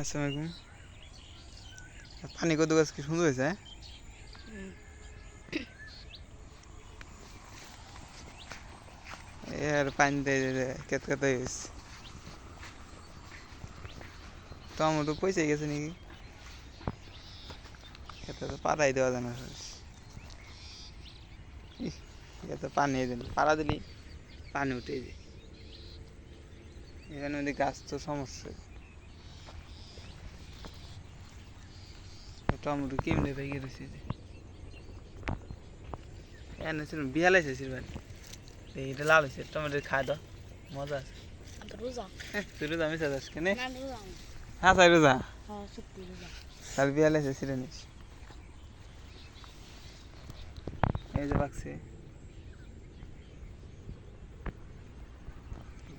আসসালামু আলাইকুম। পানি কত গাছ কি সুন্দর হয়েছে হ্যাঁ? এ আর পানি কেত কেত হয়েছে টমেটো পয়সা গেছে নাকি? এত তো পাড়াই দেওয়া যায় না। পানি দিন, পাড়া দিলি, পানি উঠে যায়। এখানে গাছ তো সমস্যা। টমেটো কেমনে ভেঙে রয়েছে এনে ছিল বিয়া লাইছে সিরবার এটা লাল হয়েছে টমেটো খাই দাও মজা আছে। রোজা? হ্যাঁ তুই রোজা মিশা যাস কেনে হ্যাঁ তাই রোজা? হ্যাঁ তাহলে বিয়া লাইছে সিরে নিস। এই যে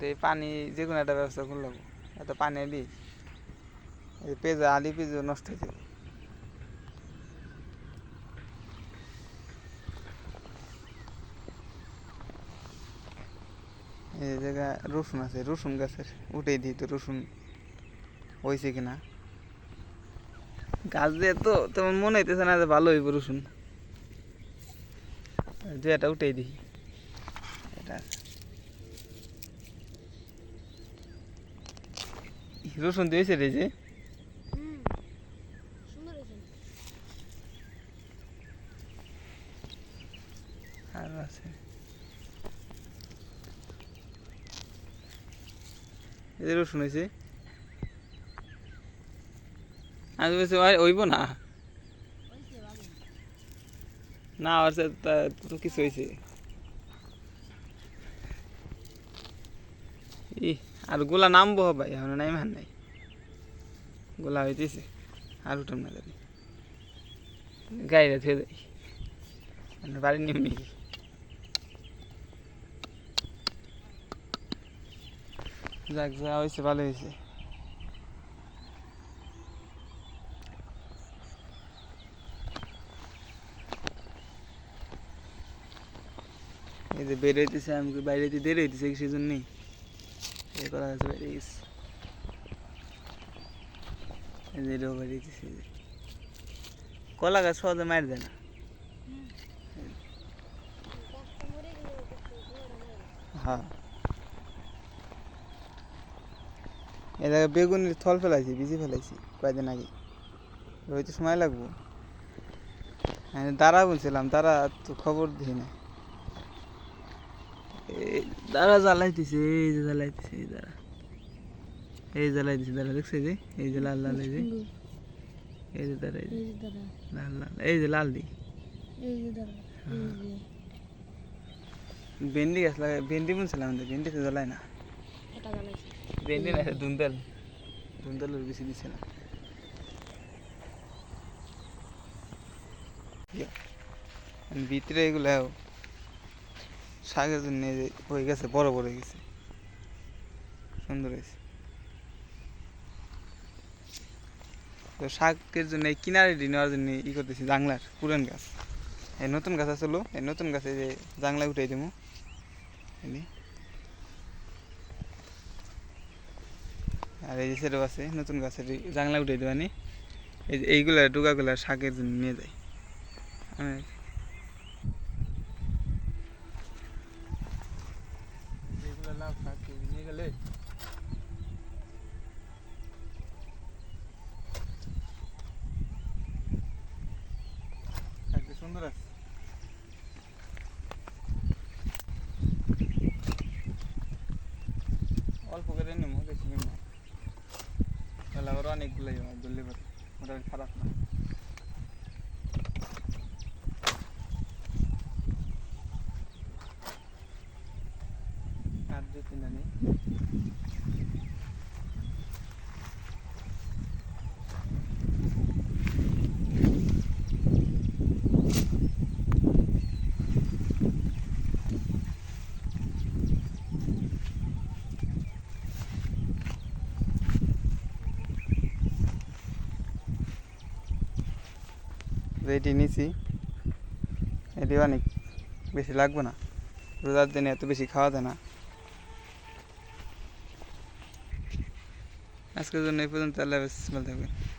এই পানি যে কোনো একটা ব্যবস্থা করলাম। এত পানি এলি পেঁজা আলি পেঁজা নষ্ট হয়ে যাবে। এই জায়গা রসুন আছে রসুন গাছের উঠেই দিই তো রসুন। হয়েছে কিনা? গাছ দিয়ে তো তেমন মনে হইতেছে না যে ভালো হইব রসুন। যে এটা উঠেই দিই। এটা রসুন দিয়েছে রে যে? আর আছে। যে রসুন হয়েছে আমি বলছি ওইব না? না আর কিছু হয়েছে ই আর গোলা নামবো ভাই এখন নাই মান নাই। গোলা হইতেছে, আর উঠাম না যাবি গাড়িটা থুয়ে যাই মানে বাড়ি নিমনি যাক যা হয়েছে ভালো হয়েছে। এই যে বের হইতেছে আমি বাইরে দিয়ে দেরি হইতেছে সেই জন্যই। এই করা গেছে বাইরে গেছে। এই যে এটাও বাইরে হইতেছে কলা গাছ সহজে মার দেয় না। হ্যাঁ। এ জায়গায় বেগুনের থল ফেলাইছি বিজি ফেলাইছি কয়েকদিন আগে। হয়তো সময় লাগবো। দাঁড়া বলছিলাম দাঁড়া তো খবর দিই না। এই দাঁড়া জ্বালাইতেছে এই যে জ্বালাইতেছে এই দাঁড়া। এই জ্বালাইতেছে দাঁড়া দেখছে যে? এই যে লাল লাল এই যে। এই যে দাঁড়া এই যে। লাল লাল এই যে লাল দি। এই যে দাঁড়া এই যে। ভেন্ডি গাছ লাগাই ভেন্ডি বুনছিলাম ভেন্ডি তো জ্বালায় না। এটা জ্বালাইছে। ভেন্ডি না ধুন্দল ধুন্দলের বেশি দিছিলাম আর ভিতরে এগুলো শাকের জন্য হয়ে গেছে বড় বড় হয়ে গেছে সুন্দর হয়েছে তো শাকের জন্য এই কিনারে নেওয়ার জন্য ই করতেছি জাংলার পুরান গাছ এই নতুন গাছ আসলো এই নতুন গাছে যে জাংলা উঠাই দেবো আর এই যে সেটাও আছে নতুন গাছের জাংলা উঠে দেবানি এই যে এইগুলা ডুগাগুলা শাকের জন্য নিয়ে যায় অনেক সুন্দর আছে অল্প করে নেব বেশি নেব না আবার অনেকগুলোই হয় ধরলে পারে মোটামুটি খারাপ না। আর দু তিনটা নেই। এটি নিছি, এটি অনেক বেশি লাগবে না। রোজার দিনে এত বেশি খাওয়া যায় না। আজকের জন্য এই পর্যন্ত, আল্লাহ হাফেজ। থাকবেন।